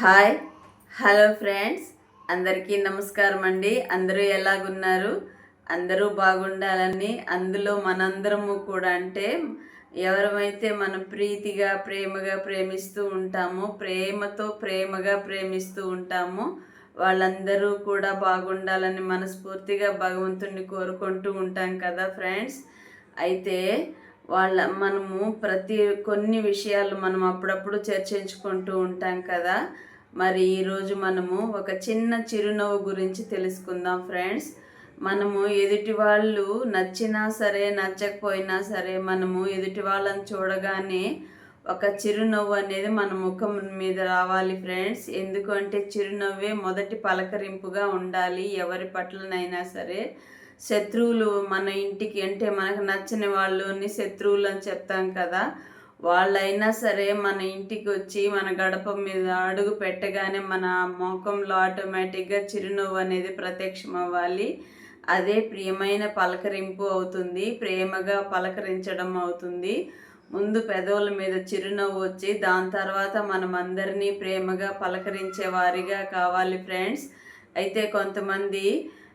Hi. Hello friends. అందరికీ నమస్కారం అండి. అందరూ ఎలాగున్నారు? అందరూ బాగుండాలని అందులో మనందరము కూడా అంటే ఎవరమైతే మనం ప్రీతిగా ప్రేమగా ప్రేమిస్తూ ఉంటామో ప్రేమతో ప్రేమగా ప్రేమిస్తూ ఉంటామో వాళ్ళందరూ కూడా బాగుండాలని మనస్ఫూర్తిగా భగవంతుణ్ణి కోరుకుంటూ ఉంటాం కదా ఫ్రెండ్స్. అయితే వాళ్ళ మనము ప్రతి కొన్ని విషయాలు మనం అప్పుడప్పుడు చర్చించుకుంటూ ఉంటాం కదా. మరి ఈరోజు మనము ఒక చిన్న చిరునవ్వు గురించి తెలుసుకుందాం ఫ్రెండ్స్. మనము ఎదుటి వాళ్ళు నచ్చినా సరే నచ్చకపోయినా సరే మనము ఎదుటి వాళ్ళని చూడగానే ఒక చిరునవ్వు అనేది మన ముఖం మీద రావాలి ఫ్రెండ్స్. ఎందుకంటే చిరునవ్వే మొదటి పలకరింపుగా ఉండాలి ఎవరి పట్లనైనా సరే. శత్రువులు మన ఇంటికి అంటే మనకు నచ్చిన వాళ్ళని శత్రువులు అని చెప్తాం కదా. వాళ్ళైనా సరే మన ఇంటికి వచ్చి మన గడప మీద అడుగు పెట్టగానే మన ముఖంలో ఆటోమేటిక్గా చిరునవ్వు అనేది ప్రత్యక్షం అవ్వాలి. అదే ప్రియమైన పలకరింపు అవుతుంది ప్రేమగా పలకరించడం అవుతుంది. ముందు పెదవుల మీద చిరునవ్వు వచ్చి దాని తర్వాత మనం అందరినీ ప్రేమగా పలకరించే వారిగా కావాలి ఫ్రెండ్స్. అయితే కొంతమంది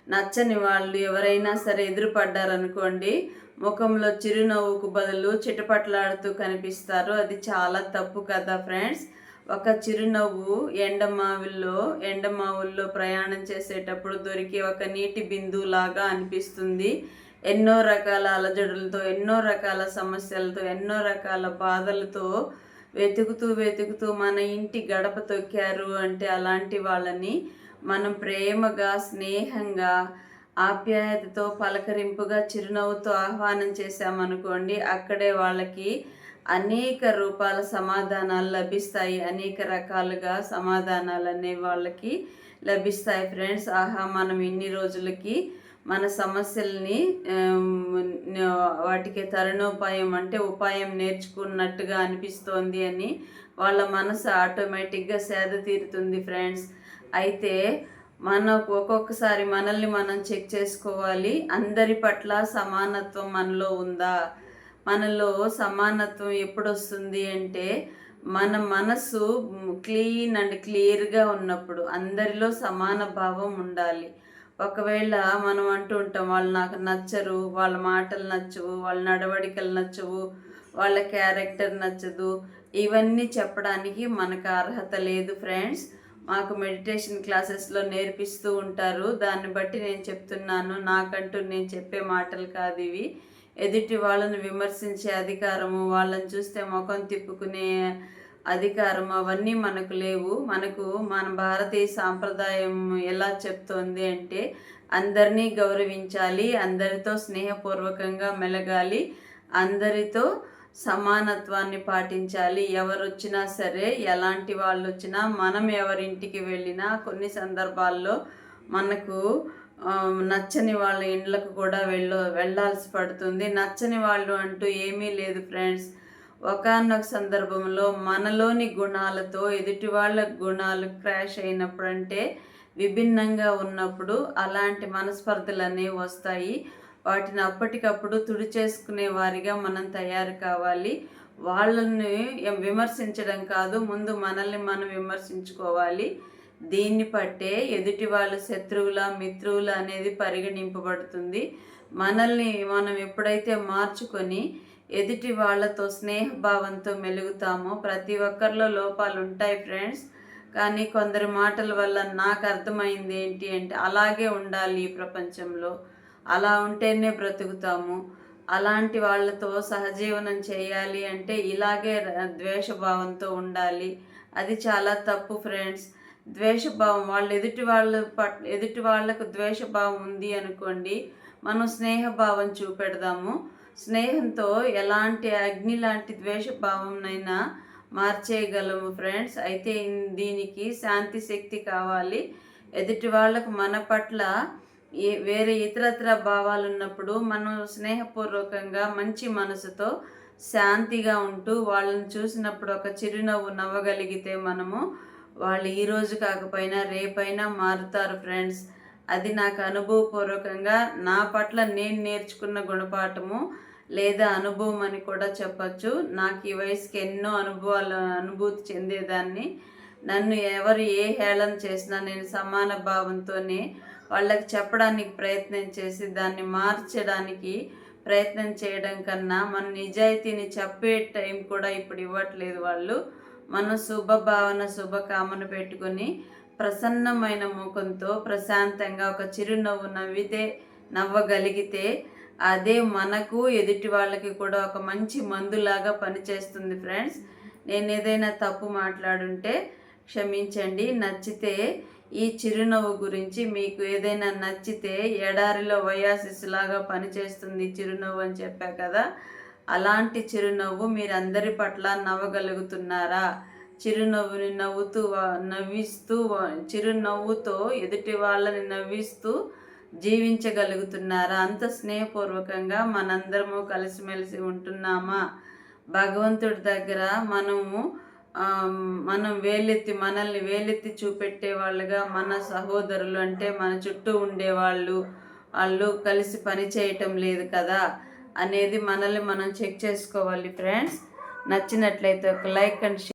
నచ్చని వాళ్ళు ఎవరైనా సరే ఎదురుపడ్డారనుకోండి ముఖంలో చిరునవ్వుకు బదులు చిటపట్లాడుతూ కనిపిస్తారు. అది చాలా తప్పు కదా ఫ్రెండ్స్. ఒక చిరునవ్వు ఎండమావుల్లో ఎండమావుల్లో ప్రయాణం చేసేటప్పుడు దొరికే ఒక నీటి బిందువులాగా అనిపిస్తుంది. ఎన్నో రకాల అలజడులతో ఎన్నో రకాల సమస్యలతో ఎన్నో రకాల బాధలతో వెతుకుతూ వెతుకుతూ మన ఇంటి గడప తొక్కారు అంటే అలాంటి వాళ్ళని మనం ప్రేమగా స్నేహంగా ఆప్యాయతతో పలకరింపుగా చిరునవ్వుతో ఆహ్వానం చేశామనుకోండి అక్కడే వాళ్ళకి అనేక రూపాల సమాధానాలు లభిస్తాయి. అనేక రకాలుగా సమాధానాలు అనే వాళ్ళకి లభిస్తాయి. ఫ్రెండ్స్ ఆహా మనం ఇన్ని రోజులకి మన సమస్యల్ని వాటికి తరుణోపాయం అంటే ఉపాయం నేర్చుకున్నట్టుగా అనిపిస్తోంది అని వాళ్ళ మనసు ఆటోమేటిక్గా సేద తీరుతుంది ఫ్రెండ్స్. అయితే మనకు ఒక్కొక్కసారి మనల్ని మనం చెక్ చేసుకోవాలి. అందరి పట్ల సమానత్వం మనలో ఉందా? మనలో సమానత్వం ఎప్పుడు వస్తుంది అంటే మన మనసు క్లీన్ అండ్ క్లియర్గా ఉన్నప్పుడు అందరిలో సమాన భావం ఉండాలి. ఒకవేళ మనం అంటూ ఉంటాం వాళ్ళు నాకు నచ్చరు వాళ్ళ మాటలు నచ్చవు వాళ్ళ నడవడికలు నచ్చవు వాళ్ళ క్యారెక్టర్ నచ్చదు. ఇవన్నీ చెప్పడానికి మనకు అర్హత లేదు ఫ్రెండ్స్. మాకు మెడిటేషన్ క్లాసెస్లో నేర్పిస్తూ ఉంటారు. దాన్ని బట్టి నేను చెప్తున్నాను. నాకంటూ నేను చెప్పే మాటలు కాదు ఇవి. ఎదుటి వాళ్ళని విమర్శించే అధికారము వాళ్ళని చూస్తే ముఖం తిప్పుకునే అధికారం అవన్నీ మనకు లేవు. మనకు మన భారతీయ సాంప్రదాయం ఎలా చెప్తోంది అంటే అందరినీ గౌరవించాలి అందరితో స్నేహపూర్వకంగా మెలగాలి అందరితో సమానత్వాన్ని పాటించాలి. ఎవరు వచ్చినా సరే ఎలాంటి వాళ్ళు వచ్చినా మనం ఎవరింటికి వెళ్ళినా కొన్ని సందర్భాల్లో మనకు నచ్చని వాళ్ళ ఇండ్లకు కూడా వెళ్ళ వెళ్ళాల్సి పడుతుంది. నచ్చని వాళ్ళు అంటూ ఏమీ లేదు ఫ్రెండ్స్. ఒకనొక సందర్భంలో మనలోని గుణాలతో ఎదుటి వాళ్ళ గుణాలు క్రాష్ అయినప్పుడు అంటే విభిన్నంగా ఉన్నప్పుడు అలాంటి మనస్పర్ధలు అనేవి వస్తాయి. వాటిని అప్పటికప్పుడు తుడిచేసుకునే వారిగా మనం తయారు కావాలి. వాళ్ళని విమర్శించడం కాదు ముందు మనల్ని మనం విమర్శించుకోవాలి. దీన్ని పట్టే ఎదుటి వాళ్ళ శత్రువుల మిత్రువుల అనేది పరిగణింపబడుతుంది. మనల్ని మనం ఎప్పుడైతే మార్చుకొని ఎదుటి వాళ్ళతో స్నేహభావంతో మెలుగుతామో ప్రతి ఒక్కరిలో లోపాలు ఉంటాయి ఫ్రెండ్స్. కానీ కొందరి మాటల వల్ల నాకు అర్థమైంది ఏంటి అంటే అలాగే ఉండాలి ఈ ప్రపంచంలో. అలా ఉంటేనే బ్రతుకుతాము. అలాంటి వాళ్ళతో సహజీవనం చేయాలి అంటే ఇలాగే ద్వేషభావంతో ఉండాలి. అది చాలా తప్పు ఫ్రెండ్స్. ద్వేషభావం వాళ్ళు ఎదుటి వాళ్ళ పట్ ఎదుటి వాళ్ళకు ద్వేషభావం ఉంది అనుకోండి మనం స్నేహభావం చూపెడదాము. స్నేహంతో ఎలాంటి అగ్ని లాంటి ద్వేషభావంనైనా మార్చేయగలము ఫ్రెండ్స్. అయితే దీనికి శాంతి శక్తి కావాలి. ఎదుటి వాళ్ళకు మన పట్ల ఏ వేరే ఇతరత్ర భావాలు ఉన్నప్పుడు మనం స్నేహపూర్వకంగా మంచి మనసుతో శాంతిగా ఉంటూ వాళ్ళని చూసినప్పుడు ఒక చిరునవ్వు నవ్వగలిగితే మనము వాళ్ళు ఈరోజు కాకపోయినా రేపైనా మారుతారు ఫ్రెండ్స్. అది నాకు అనుభవపూర్వకంగా నా పట్ల నేను నేర్చుకున్న గుణపాఠము లేదా అనుభవం అని కూడా చెప్పచ్చు. నాకు ఈ వయసుకి ఎన్నో అనుభవాలు అనుభూతి చెందేదాన్ని. నన్ను ఎవరు ఏ హేళన చేసినా నేను సమాన భావంతోనే వాళ్ళకి చెప్పడానికి ప్రయత్నం చేసి దాన్ని మార్చడానికి ప్రయత్నం చేయడం కన్నా మన నిజాయితీని చెప్పే టైం కూడా ఇప్పుడు ఇవ్వట్లేదు వాళ్ళు. మనం శుభభావన శుభకామన పెట్టుకొని ప్రసన్నమైన ముఖంతో ప్రశాంతంగా ఒక చిరునవ్వు నవ్వితే నవ్వగలిగితే అదే మనకు ఎదుటి వాళ్ళకి కూడా ఒక మంచి మందులాగా పనిచేస్తుంది ఫ్రెండ్స్. నేను ఏదైనా తప్పు మాట్లాడుంటే క్షమించండి. నచ్చితే ఈ చిరునవ్వు గురించి మీకు ఏదైనా నచ్చితే ఎడారిలో వయాసిస్ లాగా పనిచేస్తుంది చిరునవ్వు అని చెప్పా కదా. అలాంటి చిరునవ్వు మీరందరి పట్ల నవ్వగలుగుతున్నారా? చిరునవ్వుని నవ్వుతూ వా- నవ్విస్తూ చిరునవ్వుతో ఎదుటి వాళ్ళని నవ్విస్తూ జీవించగలుగుతున్నారా? అంత స్నేహపూర్వకంగా మనందరము కలిసిమెలిసి ఉంటున్నామా? భగవంతుడి దగ్గర మనము మనం వేలెత్తి మనల్ని వేలెత్తి చూపెట్టే వాళ్ళుగా మన సహోదరులు అంటే మన చుట్టూ ఉండేవాళ్ళు వాళ్ళు కలిసి పని చేయటం లేదు కదా అనేది మనల్ని మనం చెక్ చేసుకోవాలి ఫ్రెండ్స్. నచ్చినట్లయితే ఒక లైక్ అండ్